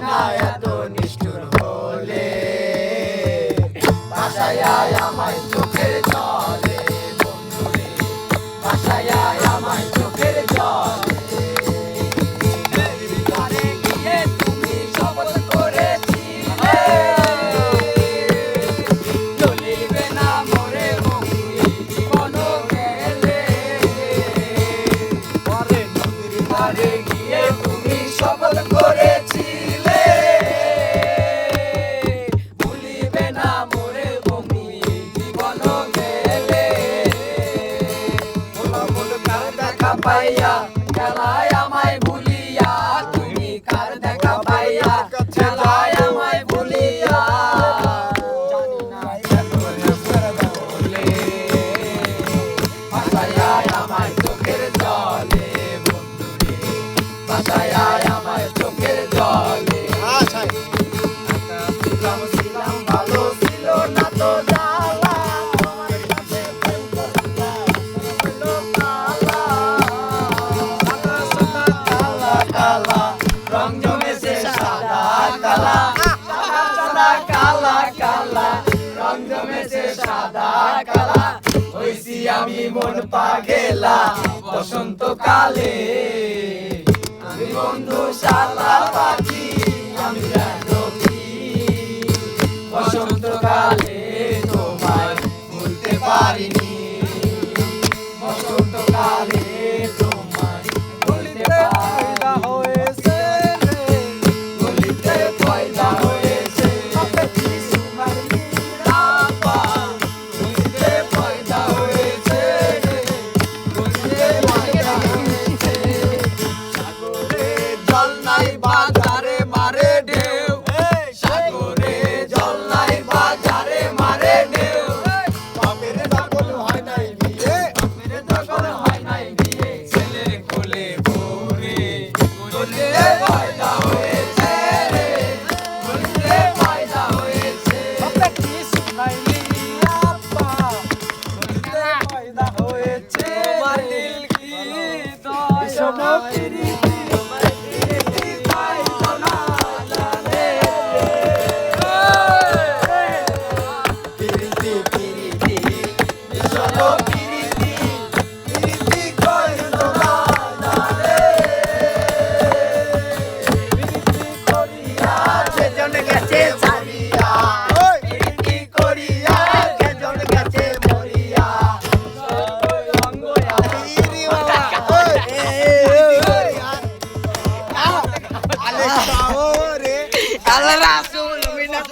জানি কার দেখা পাইয়া গেলায়? আমি মন পাগেলা বসন্ত কালে আমি বন্ধু শালা পাখি, আমি বসন্ত কালে তোমায় ভুলতে পারিনি। বসন্ত কালে ফল নাই বাজারে